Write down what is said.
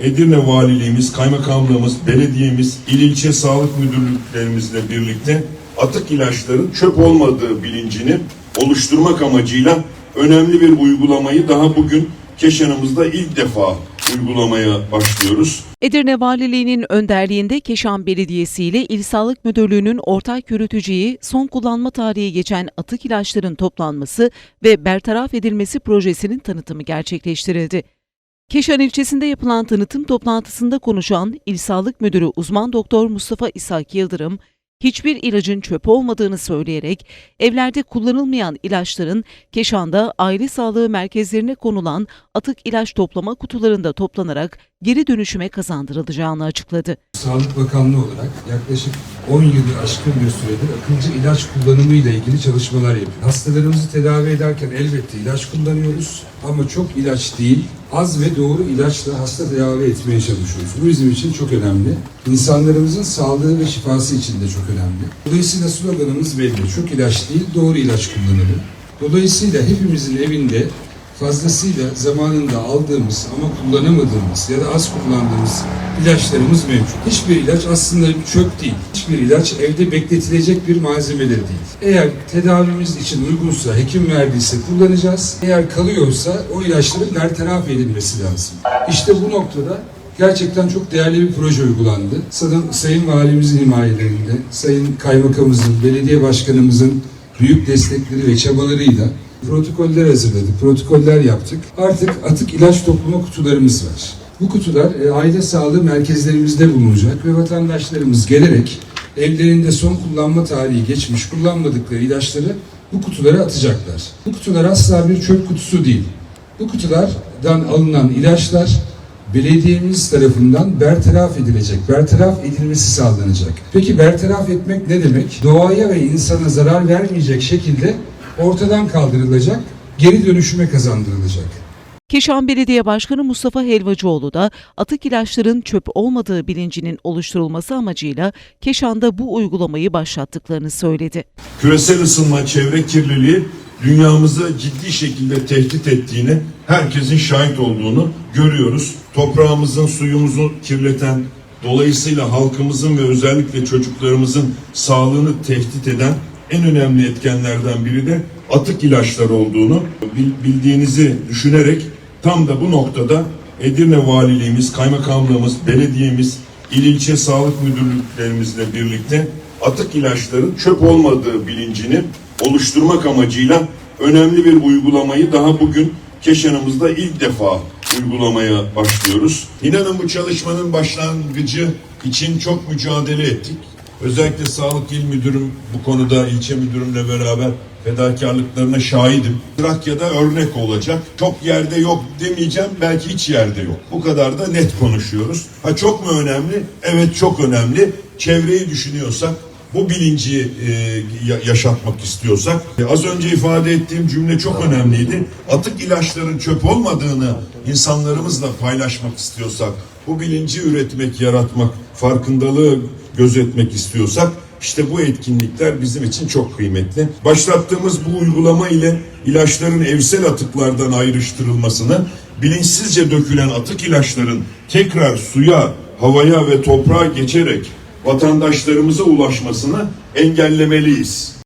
Edirne Valiliğimiz, Kaymakamlığımız, belediyemiz, il ilçe sağlık müdürlüklerimizle birlikte atık ilaçların çöp olmadığı bilincini oluşturmak amacıyla önemli bir uygulamayı daha bugün Keşan'ımızda ilk defa uygulamaya başlıyoruz. Edirne Valiliği'nin önderliğinde Keşan Belediyesi ile İl Sağlık Müdürlüğü'nün ortak yürüteceği son kullanma tarihi geçen atık ilaçların toplanması ve bertaraf edilmesi projesinin tanıtımı gerçekleştirildi. Keşan ilçesinde yapılan tanıtım toplantısında konuşan İl Sağlık Müdürü uzman doktor Mustafa İshak Yıldırım, hiçbir ilacın çöp olmadığını söyleyerek evlerde kullanılmayan ilaçların Keşan'da aile sağlığı merkezlerine konulan atık ilaç toplama kutularında toplanarak geri dönüşüme kazandırılacağını açıkladı. Sağlık Bakanlığı olarak yaklaşık 10 yılı aşkın bir süredir akılcı ilaç kullanımıyla ilgili çalışmalar yapıyoruz. Hastalarımızı tedavi ederken elbette ilaç kullanıyoruz ama çok ilaç değil, az ve doğru ilaçla hasta tedavi etmeye çalışıyoruz. Bu bizim için çok önemli. İnsanlarımızın sağlığı ve şifası için de çok. Dolayısıyla sloganımız belli. Çok ilaç değil, doğru ilaç kullanalım. Dolayısıyla hepimizin evinde fazlasıyla zamanında aldığımız ama kullanamadığımız ya da az kullandığımız ilaçlarımız mevcut. Hiçbir ilaç aslında çöp değil. Hiçbir ilaç evde bekletilecek bir malzemeleri değil. Eğer tedavimiz için uygunsa, hekim verdiyse kullanacağız. Eğer kalıyorsa o ilaçların bertaraf edilmesi lazım. İşte bu noktada Gerçekten çok değerli bir proje uygulandı. Sayın, Sayın Valimizin himayelerinde, Sayın Kaymakamımızın, Belediye Başkanımızın büyük destekleri ve çabalarıyla protokoller hazırladık, protokoller yaptık. Artık atık ilaç toplama kutularımız var. Bu kutular e, aile sağlığı merkezlerimizde bulunacak ve vatandaşlarımız gelerek evlerinde son kullanma tarihi geçmiş kullanmadıkları ilaçları bu kutulara atacaklar. Bu kutular asla bir çöp kutusu değil. Bu kutulardan alınan ilaçlar belediyemiz tarafından bertaraf edilecek, bertaraf edilmesi sağlanacak. Peki bertaraf etmek ne demek? Doğaya ve insana zarar vermeyecek şekilde ortadan kaldırılacak, geri dönüşüme kazandırılacak. Keşan Belediye Başkanı Mustafa Helvacıoğlu da atık ilaçların çöp olmadığı bilincinin oluşturulması amacıyla Keşan'da bu uygulamayı başlattıklarını söyledi. Küresel ısınma, çevre kirliliği dünyamızı ciddi şekilde tehdit ettiğini, herkesin şahit olduğunu görüyoruz. Toprağımızın, suyumuzu kirleten, dolayısıyla halkımızın ve özellikle çocuklarımızın sağlığını tehdit eden en önemli etkenlerden biri de atık ilaçlar olduğunu bil- bildiğinizi düşünerek tam da bu noktada Edirne Valiliğimiz, Kaymakamlığımız, Belediyemiz, il ilçe sağlık müdürlüklerimizle birlikte atık ilaçların çöp olmadığı bilincini oluşturmak amacıyla önemli bir uygulamayı daha bugün Keşan'ımızda ilk defa uygulamaya başlıyoruz. İnanın bu çalışmanın başlangıcı için çok mücadele ettik. Özellikle Sağlık İl Müdürüm bu konuda ilçe müdürümle beraber fedakarlıklarına şahidim. Trakya'da örnek olacak. Çok yerde yok demeyeceğim belki hiç yerde yok. Bu kadar da net konuşuyoruz. Ha çok mu önemli? Evet çok önemli. Çevreyi düşünüyorsak bu bilinci e, ya- yaşatmak istiyorsak e, az önce ifade ettiğim cümle çok önemliydi. Atık ilaçların çöp olmadığını insanlarımızla paylaşmak istiyorsak, bu bilinci üretmek, yaratmak, farkındalığı gözetmek istiyorsak işte bu etkinlikler bizim için çok kıymetli. Başlattığımız bu uygulama ile ilaçların evsel atıklardan ayrıştırılmasını, bilinçsizce dökülen atık ilaçların tekrar suya, havaya ve toprağa geçerek vatandaşlarımıza ulaşmasını engellemeliyiz.